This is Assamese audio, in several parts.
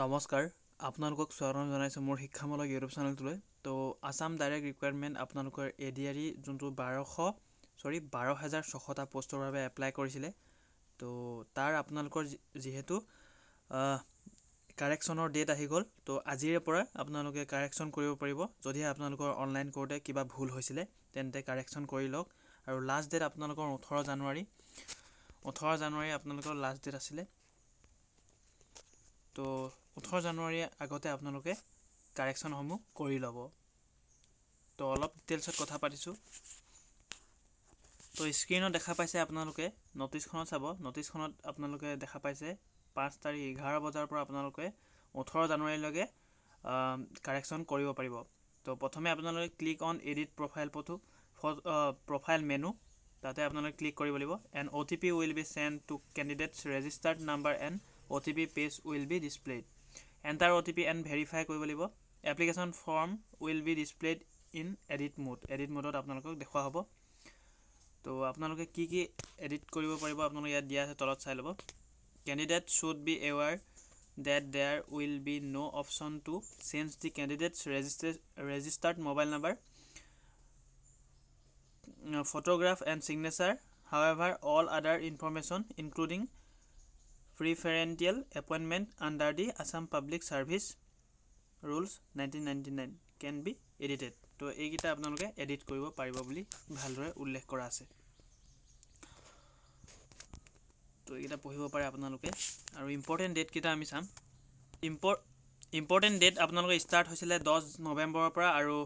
নমস্কাৰ আপোনালোকক স্বাগতম জনাইছোঁ মোৰ শিক্ষামূলক ইউটিউব চেনেলটোলৈ। তো আছাম ডাইৰেক্ট ৰিকুৱাৰমেণ্ট আপোনালোকৰ এ ডি আৰ যোনটো বাৰশ চৰি বাৰ হাজাৰ ছশটা পষ্টৰ বাবে এপ্লাই কৰিছিলে। তো তাৰ আপোনালোকৰ যিহেতু কাৰেকশ্যনৰ ডেট আহি গ'ল তো আজিৰে পৰা আপোনালোকে কাৰেকশ্যন কৰিব পাৰিব। যদিহে আপোনালোকৰ অনলাইন কৰোঁতে কিবা ভুল হৈছিলে তেন্তে কাৰেকশ্যন কৰি লওক। আৰু লাষ্ট ডেট আপোনালোকৰ ওঠৰ জানুৱাৰী ওঠৰ জানুৱাৰী আপোনালোকৰ লাষ্ট ডেট আছিলে। তো ওঠৰ জানুৱাৰীৰ আগতে আপোনালোকে কাৰেকশ্যনসমূহ কৰি ল'ব। তো অলপ ডিটেইলছত কথা পাতিছোঁ। তো স্ক্ৰীণত দেখা পাইছে আপোনালোকে ন'টিছখনত চাব ন'টিছখনত আপোনালোকে দেখা পাইছে পাঁচ তাৰিখ এঘাৰ বজাৰ পৰা আপোনালোকে ওঠৰ জানুৱাৰীলৈকে কাৰেকশ্যন কৰিব পাৰিব। তো প্ৰথমে আপোনালোকে click on edit profile photo profile menu তাতে আপোনালোকে ক্লিক কৰিব লাগিব। And O' T P will be sent to candidate's registered number and O' T P page will be displayed enter O' T P and verify কৰিব লাগিব। Application form will be displayed in edit mode edit মোডত আপোনালোকক দেখুওৱা হ'ব। তো আপোনালোকে কি কি এডিট কৰিব পাৰিব আপোনালোকে ইয়াত দিয়া আছে, তলত চাই ল'ব। Candidate should be aware that there will be no' option to change the candidate's register registered mobile number photograph and signature however all other information including preferential appointment under the Assam public service rules nineteen ninety nine can be edited তো এইকেইটা আপোনালোকে এডিট কৰিব পাৰিব বুলি ভালদৰে উল্লেখ কৰা আছে। তো এইকেইটা পঢ়িব পাৰে আপোনালোকে। আৰু ইম্পৰ্টেণ্ট ডেটকেইটা আমি চাম। ইম্পৰ ইম্পৰ্টেণ্ট ডেট আপোনালোকৰ ষ্টাৰ্ট হৈছিলে দহ নৱেম্বৰৰ পৰা আৰু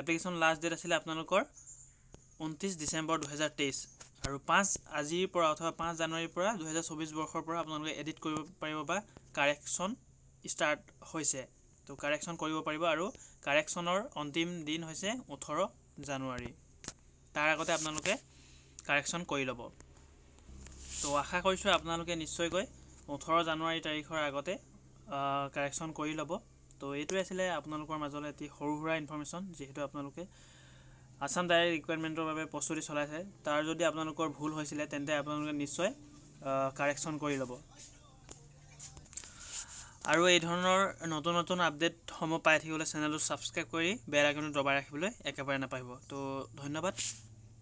এপ্লিকেশ্যন লাষ্ট ডেট আছিলে আপোনালোকৰ ঊনত্ৰিছ ডিচেম্বৰ দুহেজাৰ তেইছ। আৰু পাঁচ আজিৰ পৰা অথবা পাঁচ জানুৱাৰীৰ পৰা দুহেজাৰ চৌবিছ বৰ্ষৰ পৰা আপোনালোকে এডিট কৰিব পাৰিব বা কাৰেকশ্যন ষ্টাৰ্ট হৈছে। তো কাৰেকশ্যন কৰিব পাৰিব আৰু কাৰেকশ্যনৰ অন্তিম দিন হৈছে ওঠৰ জানুৱাৰী। তাৰ আগতে আপোনালোকে কাৰেকশ্যন কৰি ল'ব। তো আশা কৰিছোঁ আপোনালোকে নিশ্চয়কৈ ওঠৰ জানুৱাৰী তাৰিখৰ আগতে কাৰেকশ্যন কৰি ল'ব। তো এইটোৱে আছিলে আপোনালোকৰ মাজলৈ এটি সৰু সুৰা ইনফৰ্মেশ্যন যিহেতু আপোনালোকে আছাম ডাইৰেক্ট ৰিকুৱাৰমেণ্টৰ বাবে প্ৰস্তুতি চলাইছে। তাৰ যদি আপোনালোকৰ ভুল হৈছিলে, তেন্তে আপোনালোকে নিশ্চয় কাৰেকশ্যন কৰি ল'ব। আৰু এই ধৰণৰ নতুন নতুন আপডেটসমূহ পাই থাকিবলৈ চেনেলটো ছাবস্ক্ৰাইব কৰি বেল আইকনটো দবাই ৰাখিবলৈ একেবাৰে নাপাব তো, ধন্যবাদ।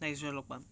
নেক্সট ভিডিঅ' লগ পাম।